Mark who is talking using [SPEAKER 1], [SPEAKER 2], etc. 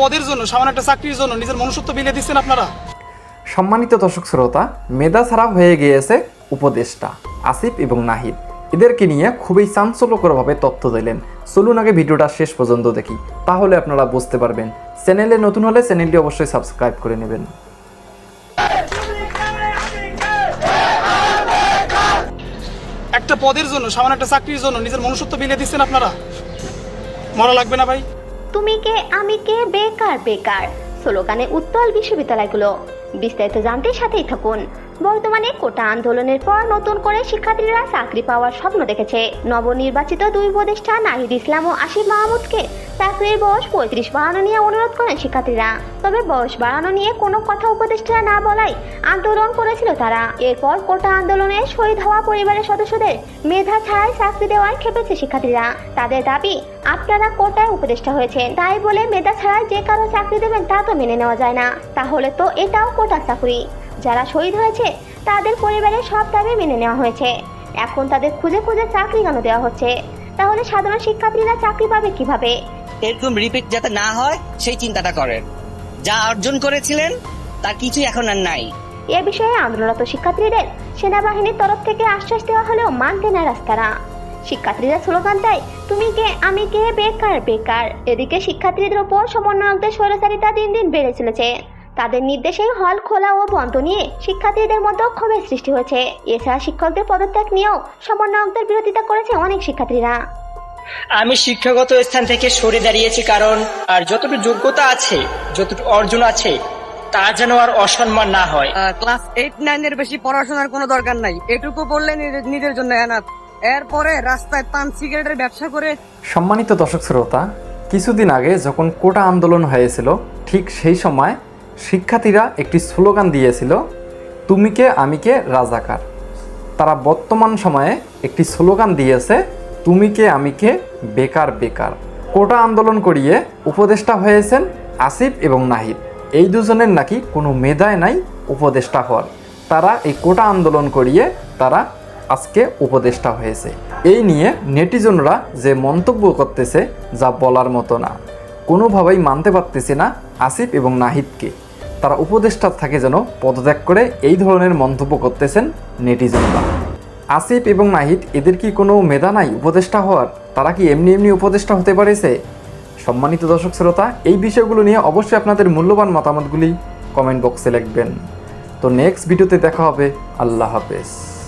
[SPEAKER 1] পদের জন্য সামান্য একটা চাকরির জন্য নিজের মনুষ্যত্ব বিলিয়ে দিচ্ছেন আপনারা?
[SPEAKER 2] সম্মানিত দর্শক শ্রোতা মেধা ছাড়া হয়ে গিয়েছে উপদেষ্টা আসিফ এবং নাহিদ। এদেরকে নিয়ে খুবই চাঞ্চল্যকরভাবে তথ্য দিলেন। চলুন আগে ভিডিওটা শেষ পর্যন্ত দেখি তাহলে আপনারা বুঝতে পারবেন। চ্যানেলে নতুন হলে চ্যানেলটি অবশ্যই সাবস্ক্রাইব করে নেবেন।
[SPEAKER 1] একটা পদের জন্য সামান্য একটা চাকরির জন্য নিজের মনুষ্যত্ব বিলিয়ে দিচ্ছেন আপনারা? মরা লাগবে না ভাই।
[SPEAKER 3] তুমি কে আমি কে বেকার বেকার। স্লোগানে উত্তল বিশ্ববিদ্যালয়গুলো। বিস্তারিত জানতে সাথেই থাকুন। বর্তমানে কোটা আন্দোলনের পর নতুন করে শিক্ষার্থীরা চাকরি পাওয়ার স্বপ্ন দেখেছে। নবনির্বাচিত দুই উপদেষ্টা নাহিদ ইসলাম ও আসিফ মাহমুদকে চাকরির বয়স পঁয়ত্রিশ বাড়ানো নিয়ে অনুরোধ করেন শিক্ষার্থীরা। তবে বয়স বাড়ানো নিয়ে কোনো কথা উপদেষ্টা না বলায় আন্দোলন করেছিল তারা। এরপর কোটা আন্দোলনে শহীদ হওয়া পরিবারের সদস্যদের মেধা ছাড়াই চাকরি দেওয়ায় খেপেছে শিক্ষার্থীরা। তাদের দাবি, আপনারা কোটায় উপদেষ্টা হয়েছেন, তাই বলে মেধা ছাড়াই যে কারও চাকরি দেবেন তা তো মেনে নেওয়া যায় না। তাহলে তো এটাও কোটা চাকরি। যারা শহীদ হয়েছে তাদের পরিবারের সব দাবি মেনে নেওয়া হয়েছে। এখন তাদের খুঁজে খুঁজে চাকরি কেন দেওয়া হচ্ছে? তাহলে সাধারণ শিক্ষার্থীরা চাকরি পাবে কীভাবে?
[SPEAKER 4] এরকম রিপিট যাতে না হয় সেই চিন্তাটা করেন। যা অর্জন করেছিলেন তার কিছুই এখন আর নাই।
[SPEAKER 3] এ বিষয়ে আন্দোলনরত শিক্ষার্থীদের সেনাবাহিনীর তরফ থেকে আশ্বাস দেওয়া হলেও মানতে না রাস্তারা শিক্ষার্থীরা স্লোগান দেয় তুমি কে? আমি কে? বেকার বেকার। এদিকে শিক্ষার্থীদের ওপর সমন্বয়কদের স্বৈরাচারিতা দিন দিন বেড়ে চলেছে। তাদের নির্দেশে হল খোলা ও বন্ধ নিয়ে শিক্ষার্থীদের মধ্যে ক্ষোভের সৃষ্টি হয়েছে। এছাড়া শিক্ষকদের পদত্যাগ নিয়েও সমন্বয়কদের বিরোধিতা করেছে অনেক শিক্ষার্থীরা।
[SPEAKER 5] আমি শিক্ষাগত স্থান থেকে সরে দাঁড়িয়েছি কারণ আর যতটুকু যোগ্যতা আছে যতটুকু অর্জন আছে তা যেন আর অসম্মান না হয়।
[SPEAKER 6] ক্লাস এইট নাইনের বেশি পড়াশোনার কোনো দরকার নাই। এটুকু বললে নিজের- নিজের জন্য এনাফ। এরপরে রাস্তায় পান সিগারেটের ব্যবসা করে
[SPEAKER 2] সম্মানিত দর্শক শ্রোতা কিছুদিন আগে যখন কোটা আন্দোলন হয়েছিল ঠিক সেই সময় শিক্ষার্থীরা একটি স্লোগান দিয়েছিল তুমি কে আমি কে রাজাকার। তারা বর্তমান সময়ে একটি স্লোগান দিয়েছে তুমি কে আমি কে বেকার বেকার। কোটা আন্দোলন করিয়ে উপদেষ্টা হয়েছেন আসিফ এবং নাহিদ। এই দুজনের নাকি কোনো মেধায় নাই উপদেষ্টা হওয়ার। তারা এই কোটা আন্দোলন করিয়ে তারা আজকে উপদেষ্টা হয়েছে। এই নিয়ে নেটিজনরা যে মন্তব্য করতেছে, যা বলার মতো না। কোনোভাবেই মানতে পারতেছে না আসিফ এবং নাহিদকে। তারা উপদেষ্টা থাকে যেন পদত্যাগ করে এই ধরনের মন্তব্য করতেছেন নেটিজনরা আসিফ এবং নাহিদ, এদের কি কোনো মেধা নাই উপদেষ্টা হওয়ার? তারা কি এমনি এমনি উপদেষ্টা হতে পারেছে? সম্মানিত দর্শক শ্রোতা, এই বিষয়গুলো নিয়ে অবশ্যই আপনাদের মূল্যবান মতামতগুলি কমেন্ট বক্সে লিখবেন। তো নেক্সট ভিডিওতে দেখা হবে। আল্লাহ হাফেজ।